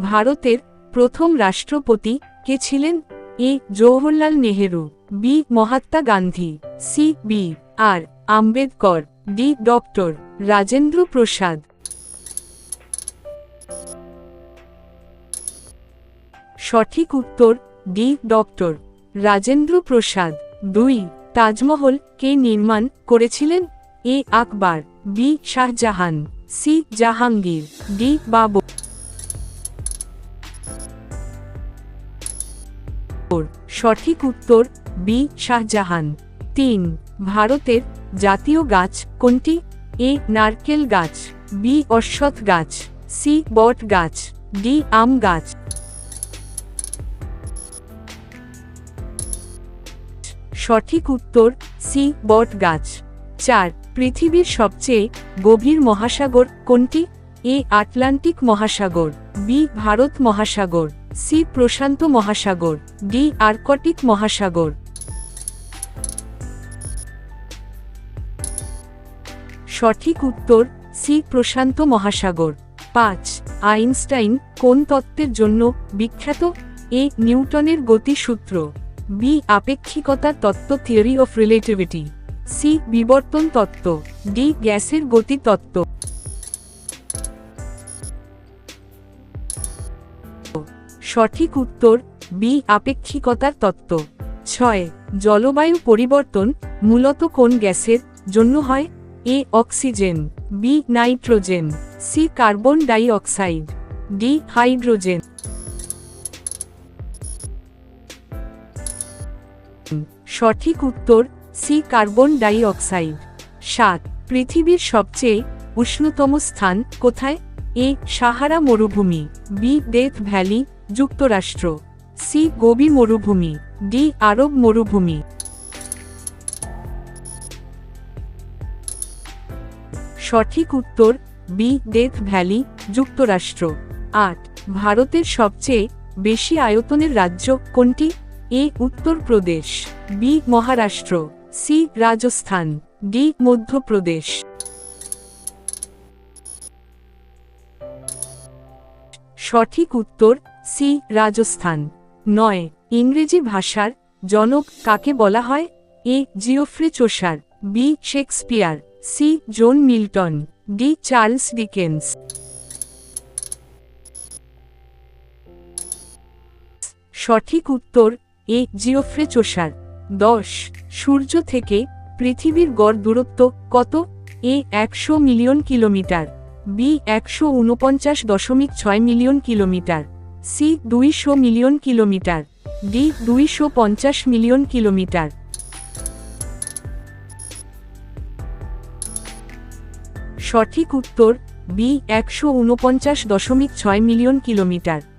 ভারতের প্রথম রাষ্ট্রপতি কে ছিলেন? A. Jawaharlal Nehru, B. Mahatma Gandhi, C. B. R. Ambedkar, D. Doctor. Rajendra Prasad. সঠিক উত্তর, ডি. ডক্টর. রাজেন্দ্র প্রসাদ। দুই. তাজমহল কে নির্মাণ করেছিলেন? A. Akbar, B. Shah Jahan, C. Jahangir, D. Babur. সঠিক উত্তর, বি, শাহজাহান। তিন, ভারতের জাতীয় গাছ কোনটি? এ, নারকেল গাছ, বি, অশ্বত্থ গাছ, সি, বট গাছ, ডি, আম গাছ। সঠিক উত্তর, সি, বট গাছ। চার, পৃথিবীর সবচেয়ে গভীর মহাসাগর কোনটি? এ, আটলান্টিক মহাসাগর, বি, ভারত মহাসাগর। সি প্রশান্ত মহাসাগর, ডি আর্কটিক মহাসাগর। সঠিক উত্তর, সি প্রশান্ত মহাসাগর। পাঁচ, আইনস্টাইন কোন তত্ত্বের জন্য বিখ্যাত? এ, নিউটনের গতিসূত্র। বি, আপেক্ষিকতার তত্ত্ব, থিওরি অফ রিলেটিভিটি। সি, বিবর্তন তত্ত্ব। ডি, গ্যাসের গতি তত্ত্ব। সঠিক উত্তর, বি, আপেক্ষিকতার তত্ত্ব। ছয়, জলবায়ু পরিবর্তন মূলত কোন গ্যাসের জন্য হয়? A, oxygen, B, nitrogen, C, carbon dioxide D, hydrogen. সঠিক উত্তর, সি, কার্বন ডাই অক্সাইড সাত, পৃথিবীর সবচেয়ে উষ্ণতম স্থান কোথায়? এ, সাহারা মরুভূমি, বি, ডেথ ভ্যালি যুক্তরাষ্ট্র। সি, গোবি মরুভূমি। ডি, আরব মরুভূমি। সঠিক উত্তর, বি, ডেথ ভ্যালি, যুক্তরাষ্ট্র। আট, ভারতের সবচেয়ে বেশি আয়তনের রাজ্য কোনটি? A Uttar Pradesh B, Maharashtra. C, Rajasthan. D, Madhya Pradesh. সঠিক উত্তর সি, রাজস্থান। নয়, ইংরেজি ভাষার জনক কাকে বলা হয়? A, Geoffrey Chaucer. B, Shakespeare. C, John Milton. D, Charles Dickens. সঠিক উত্তর, এ, জিওফ্রে চোষার। দশ, সূর্য থেকে পৃথিবীর গড় দূরত্ব কত? এ, একশো মিলিয়ন কিলোমিটার। বি, একশো উনপঞ্চাশ দশমিক ছয় মিলিয়ন কিলোমিটার। সি দুইশো মিলিয়ন কিলোমিটার, ডি দুইশো পঞ্চাশ মিলিয়ন কিলোমিটার। সঠিক উত্তর, বি একশো উনপঞ্চাশ দশমিক ছয় মিলিয়ন কিলোমিটার।